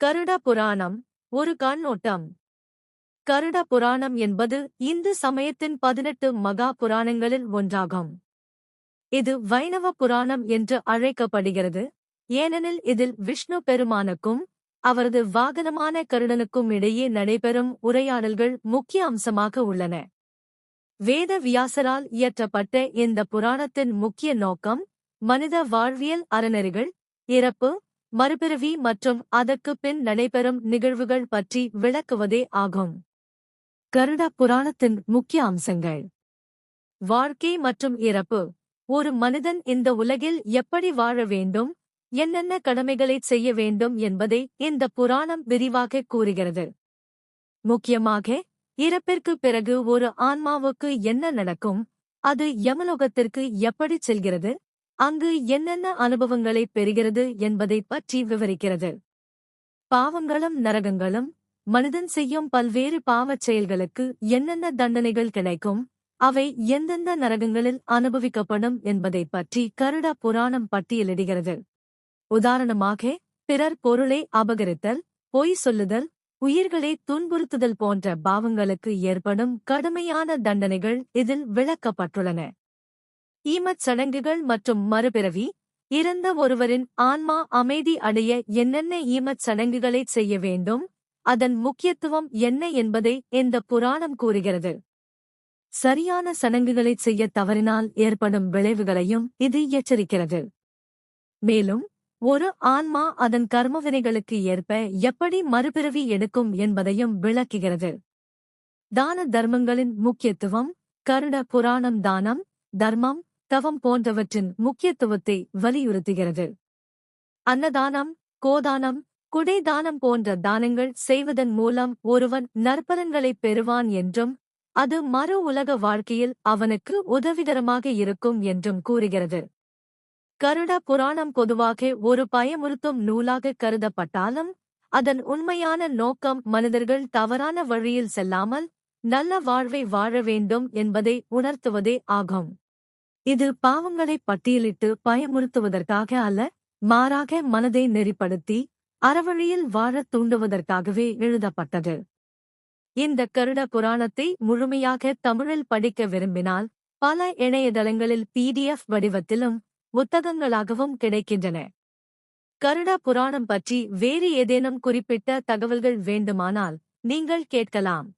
கருட புராணம் ஒரு கண்ணோட்டம். கருட புராணம் என்பது இந்து சமயத்தின் பதினெட்டு மகா புராணங்களில் ஒன்றாகும். இது வைணவ புராணம் என்று அழைக்கப்படுகிறது. ஏனெனில் இதில் விஷ்ணு பெருமானுக்கும் அவரது வாகனமான கருடனுக்கும் இடையே நடைபெறும் உரையாடல்கள் முக்கிய அம்சமாக உள்ளன. வேத வியாசரால் இயற்றப்பட்ட இந்த புராணத்தின் முக்கிய நோக்கம் மனித வாழ்வியல் அறநெறிகள் இறப்பு மறுபிறவி மற்றும் அதற்குப் பின் நடைபெறும் நிகழ்வுகள் பற்றி விளக்குவதே ஆகும். கருட புராணத்தின் முக்கிய அம்சங்கள். வாழ்க்கை மற்றும் இறப்பு. ஒரு மனிதன் இந்த உலகில் எப்படி வாழ வேண்டும் என்னென்ன கடமைகளைச் செய்ய வேண்டும் என்பதை இந்த புராணம் விரிவாக கூறுகிறது. முக்கியமாக இறப்பிற்கு பிறகு ஒரு ஆன்மாவுக்கு என்ன நடக்கும் அது யமலோகத்திற்கு எப்படிச் செல்கிறது அங்கு என்னென்ன அனுபவங்களைப் பெறுகிறது என்பதைப் பற்றி விவரிக்கிறது. பாவங்களும் நரகங்களும் மனிதன் செய்யும் பல்வேறு பாவச் செயல்களுக்கு என்னென்ன தண்டனைகள் கிடைக்கும் அவை எந்தெந்த நரகங்களில் அனுபவிக்கப்படும் என்பதைப் பற்றி கருட புராணம் பட்டியலிடுகிறது. உதாரணமாக பிறர் பொருளை அபகரித்தல் பொய் சொல்லுதல் உயிர்களை துன்புறுத்துதல் போன்ற பாவங்களுக்கு ஏற்படும் கடுமையான தண்டனைகள் இதில் விளக்கப்பட்டுள்ளன. ஈமச் சடங்குகள் மற்றும் மறுபிறவி. இறந்த ஒருவரின் ஆன்மா அமைதி அடைய என்னென்ன ஈமச் சடங்குகளைச் செய்ய வேண்டும்? அதன் முக்கியத்துவம் என்ன என்பதை இந்த புராணம் கூறுகிறது. சரியான சடங்குகளைச் செய்ய தவறினால் ஏற்படும் விளைவுகளையும் இது எச்சரிக்கிறது. மேலும் ஒரு ஆன்மா அதன் கர்மவினைகளுக்கு ஏற்ப எப்படி மறுபிறவி எடுக்கும் என்பதையும் விளக்குகிறது. தான தர்மங்களின் முக்கியத்துவம் கருட புராணம் தானம் தர்மம் தவம் போன்றவற்றின் முக்கியத்துவத்தை வலியுறுத்துகிறது. அன்னதானம் கோதானம் குடைதானம் போன்ற தானங்கள் செய்வதன் மூலம் ஒருவன் நற்பலன்களைப் பெறுவான் என்றும் அது மறு உலக வாழ்க்கையில் அவனுக்கு உதவிகரமாக இருக்கும் என்றும் கூறுகிறது. கருட புராணம் பொதுவாக ஒரு பயமுறுத்தும் நூலாக கருதப்பட்டாலும் அதன் உண்மையான நோக்கம் மனிதர்கள் தவறான வழியில் செல்லாமல் நல்ல வாழ்வை வாழ வேண்டும் என்பதை உணர்த்துவதே ஆகும். இது பாவங்களை பட்டியலிட்டு பயமுறுத்துவதற்காக அல்ல மாறாக மனதை நெறிப்படுத்தி அறவழியில் வாழத் தூண்டுவதற்காகவே எழுதப்பட்டது. இந்த கருட புராணத்தை முழுமையாக தமிழில் படிக்க விரும்பினால் பல இணையதளங்களில் பிடிஎஃப் வடிவத்திலும் புத்தகங்களாகவும் கிடைக்கின்றன. கருட புராணம் பற்றி வேறு ஏதேனும் குறிப்பிட்ட தகவல்கள் வேண்டுமானால் நீங்கள் கேட்கலாம்.